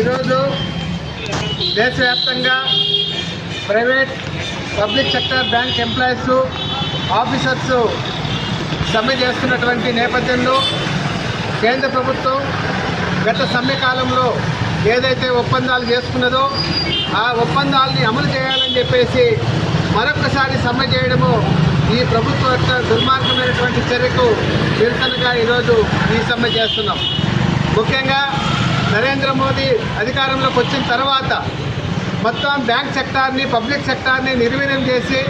ఈరోజు దేశవ్యాప్తంగా private public sector bank employees officers సమ్మె చేస్తున్నటువంటి నేపథ్యంలో కేంద్ర ప్రభుత్వం గత సమ్మె కాలంలో ఏదైతే ఒప్పందాలు చేసుకున్నదో ఆ ఒప్పందాలని అమలు చేయాలని చెప్పేసి మరొకసారి సమ్మె చేయడము ఈ ప్రభుత్వ యొక్క దుర్మార్గమైనటువంటి చర్యకు నిరసనగా ఈరోజు ఈ సమ్మె చేస్తున్నాం. ముఖ్యంగా నరేంద్ర మోదీ అధికారంలోకి వచ్చిన తర్వాత మొత్తం బ్యాంక్ సెక్టార్ని పబ్లిక్ సెక్టార్ని నిర్వీర్యం చేసి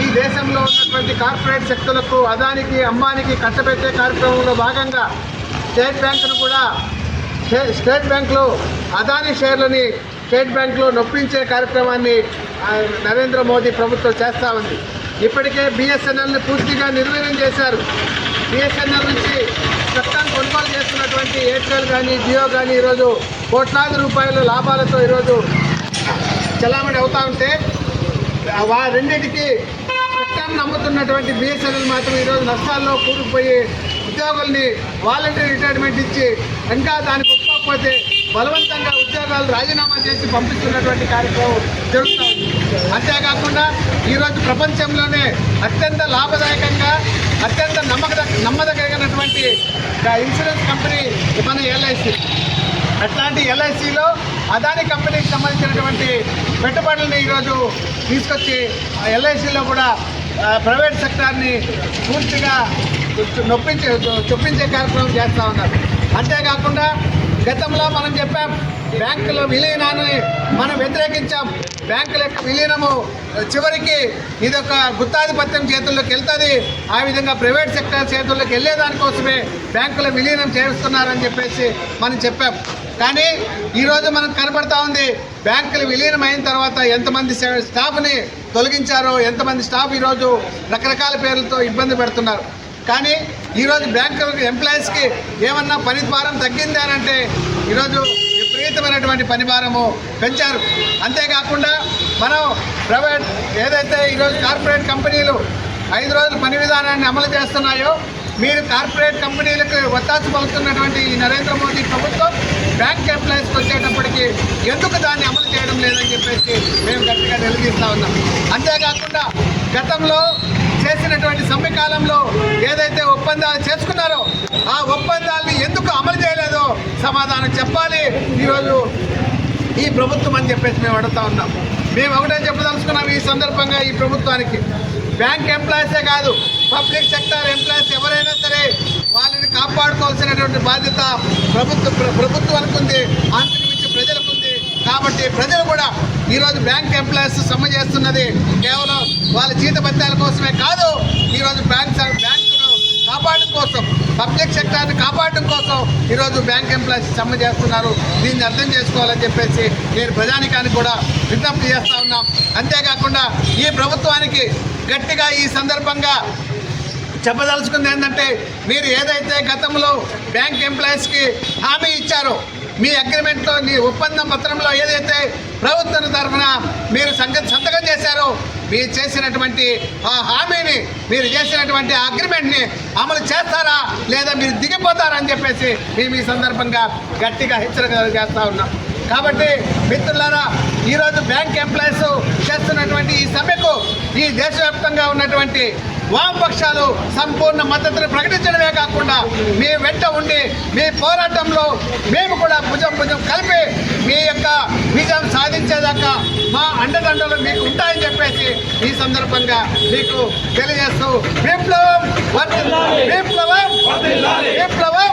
ఈ దేశంలో ఉన్నటువంటి కార్పొరేట్ శక్తులకు అదానికి అంబానికి కట్టబెట్టే కార్యక్రమంలో భాగంగా స్టేట్ బ్యాంకును కూడా స్టే- స్టేట్ బ్యాంకులో అదానీ షేర్లని స్టేట్ బ్యాంకులో నొప్పించే కార్యక్రమాన్ని నరేంద్ర మోదీ ప్రభుత్వం చేస్తూ ఉంది. ఇప్పటికే బిఎస్ఎన్ఎల్ని పూర్తిగా నిర్వీర్యం చేశారు. బిఎస్ఎన్ఎల్ నుంచి ఎయిర్టెల్ కానీ జియో కానీ ఈరోజు కోట్లాది రూపాయల లాభాలతో ఈరోజు చలామణి అవుతా ఉంటే వా రెండింటికి చట్టాన్ని నమ్ముతున్నటువంటి బిఎస్ఎన్ఎల్ మాత్రం ఈరోజు నష్టాల్లో కూరుకుపోయి ఉద్యోగుల్ని వాలంటీర్ రిటైర్మెంట్ ఇచ్చి ఇంకా దానికి ఒప్పుకోకపోతే బలవంతంగా ఉద్యోగాలు రాజీనామా చేసి పంపిస్తున్నటువంటి కార్యక్రమం జరుగుతూ ఉంది అంతేకాకుండా ఈరోజు ప్రపంచంలోనే అత్యంత లాభదాయకంగా అత్యంత నమ్మక నమ్మదగినటువంటి ఇన్సూరెన్స్ కంపెనీ మన ఎల్ఐసి. అట్లాంటి ఎల్ఐసిలో అదాని కంపెనీకి సంబంధించినటువంటి పెట్టుబడులను ఈరోజు తీసుకొచ్చి ఎల్ఐసిలో కూడా ప్రైవేట్ సెక్టార్ని పూర్తిగా నొప్పించే చొప్పించే కార్యక్రమం చేస్తూ ఉన్నారు. అంతేకాకుండా గతంలో మనం చెప్పాం బ్యాంకుల విలీనాన్ని మనం వ్యతిరేకించాం. బ్యాంకుల యొక్క విలీనము చివరికి ఇది ఒక గుత్తాధిపత్యం చేతుల్లోకి వెళ్తుంది. ఆ విధంగా ప్రైవేట్ సెక్టర్ చేతుల్లోకి వెళ్ళేదానికోసమే బ్యాంకుల విలీనం చేస్తున్నారని చెప్పేసి మనం చెప్పాం. కానీ ఈరోజు మనకు కనబడతా ఉంది బ్యాంకులు విలీనం అయిన తర్వాత ఎంతమంది స్టాఫ్ని తొలగించారో ఎంతమంది స్టాఫ్ ఈరోజు రకరకాల పేర్లతో ఇబ్బంది పెడుతున్నారు. కానీ ఈరోజు బ్యాంకు ఎంప్లాయీస్కి ఏమన్నా పని భారం తగ్గింది అని అంటే ఈరోజు విపరీతమైనటువంటి పని భారము పెంచారు. అంతేకాకుండా మనం ప్రైవేట్ ఏదైతే ఈరోజు కార్పొరేట్ కంపెనీలు ఐదు రోజుల పని విధానాన్ని అమలు చేస్తున్నాయో మీరు కార్పొరేట్ కంపెనీలకు ఒత్తాసు పలుకుతున్నటువంటి ఈ నరేంద్ర మోదీ ప్రభుత్వం బ్యాంక్ ఎంప్లాయీస్కి వచ్చేటప్పటికి ఎందుకు దాన్ని అమలు చేయడం లేదని చెప్పేసి మేము గట్టిగా నిలదీస్తూ ఉన్నాం. అంతేకాకుండా గతంలో చేసినటువంటి సమ్మెకాలంలో ఏదైతే ఒప్పందాలు చేసుకున్నారో ఆ ఒప్పందాలని ఎందుకు అమలు చేయలేదో సమాధానం చెప్పాలి. ఈరోజు ఈ ప్రభుత్వం అని చెప్పేసి మేము అడుగుతా ఉన్నాం. మేము ఒకటే చెప్పదలుచుకున్నాం ఈ సందర్భంగా ఈ ప్రభుత్వానికి. బ్యాంక్ ఎంప్లాయీసే కాదు పబ్లిక్ సెక్టర్ ఎంప్లాయీస్ ఎవరైనా సరే వాళ్ళని కాపాడుకోవాల్సినటువంటి బాధ్యత ప్రభుత్వ ప్రభుత్వానికి ఉంది అంతకు మించి ప్రజలకు ఉంది. కాబట్టి ప్రజలు కూడా ఈరోజు బ్యాంక్ ఎంప్లాయీస్ సమ్మె చేస్తున్నది కేవలం వాళ్ళ జీతభత్యాల కోసమే కాదు ఈరోజు బ్యాంక్ బ్యాంకును కాపాడడం కోసం పబ్లిక్ సెక్టార్ని కాపాడడం కోసం ఈరోజు బ్యాంక్ ఎంప్లాయీస్ సమ్మె చేస్తున్నారు. దీన్ని అర్థం చేసుకోవాలని చెప్పేసి నేను ప్రజానికానికి కూడా విజ్ఞప్తి చేస్తూ ఉన్నాం. అంతేకాకుండా ఈ ప్రభుత్వానికి గట్టిగా ఈ సందర్భంగా చెప్పదలుచుకుంది ఏంటంటే మీరు ఏదైతే గతంలో బ్యాంక్ ఎంప్లాయీస్కి హామీ ఇచ్చారో మీ అగ్రిమెంట్లో మీ ఒప్పందం పత్రంలో ఏదైతే ప్రభుత్వం తరఫున మీరు సంగ సంతకం చేశారో మీరు చేసినటువంటి ఆ హామీని మీరు చేసినటువంటి అగ్రిమెంట్ని అమలు చేస్తారా లేదా మీరు దిగిపోతారా అని చెప్పేసి మేము ఈ సందర్భంగా గట్టిగా హెచ్చరిక చేస్తూ ఉన్నాం. కాబట్టి మిత్రులారా ఈరోజు బ్యాంక్ ఎంప్లాయీస్ చేస్తున్నటువంటి ఈ సమ్మెకు ఈ దేశవ్యాప్తంగా ఉన్నటువంటి వామపక్షాలు సంపూర్ణ మద్దతును ప్రకటించడమే కాకుండా మీ వెంట ఉండి మీ పోరాటంలో మేము కూడా భుజం భుజం కలిపి మీ యొక్క విజయం సాధించేదాకా మా అండదండలు మీకు ఉంటాయని చెప్పేసి ఈ సందర్భంగా మీకు తెలియజేస్తూ విప్లవం. విప్లవం విప్లవం